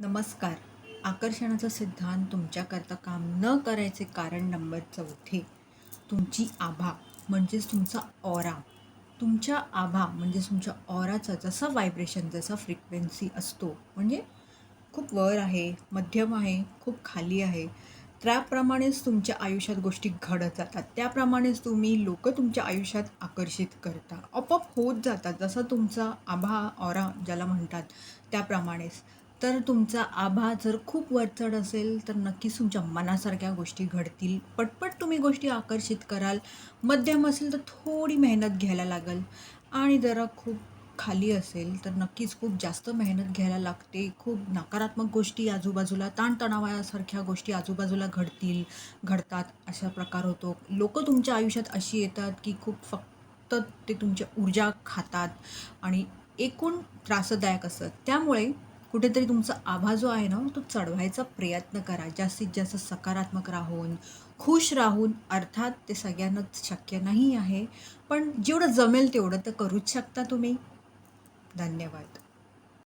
नमस्कार. आकर्षणाचा सिद्धांत तुमच्याकरता काम न करायचे कारण नंबर चौथे. तुमची आभा म्हणजेच तुमचा ऑरा तुमच्या आभा म्हणजेच तुमच्या ऑराचा जसा व्हायब्रेशन जसा फ्रिक्वेन्सी असतो म्हणजे खूप वर आहे मध्यम आहे खूप खाली आहे. त्याप्रमाणेच तुमच्या आयुष्यात गोष्टी घडत जातात. त्याप्रमाणेच तुम्ही लोक तुमच्या आयुष्यात आकर्षित करता. आपोआप होत जातात. जसं तुमचा आभा ऑरा ज्याला म्हणतात त्याप्रमाणेच. तर तुमचा आभा जर खूप वरचढ असेल तर नक्कीच तुमच्या मनासारख्या गोष्टी घडतील. पटपट तुम्ही गोष्टी आकर्षित कराल. मध्यम असेल तर थोडी मेहनत घ्यायला लागेल. आणि जरा खूप खाली असेल तर नक्कीच खूप जास्त मेहनत घ्यायला लागते. खूप नकारात्मक गोष्टी आजूबाजूला ताणतणावासारख्या गोष्टी आजूबाजूला घडतील घडतात अशा प्रकार होतो. लोक तुमच्या आयुष्यात अशी येतात की खूप फक्त ते तुमच्या ऊर्जा खातात आणि एकूण त्रासदायक असतं त्यामुळे कुठेतरी तुमचा आभा जो आहे ना तो चढवायचा प्रयत्न करा. जास्तीत जास्त सकारात्मक राहून खुश राहून अर्थात ते सगळ्यांनाच शक्य नाही आहे. पण जेवढं जमेल तेवढं तर करूच शकता तुम्ही. धन्यवाद.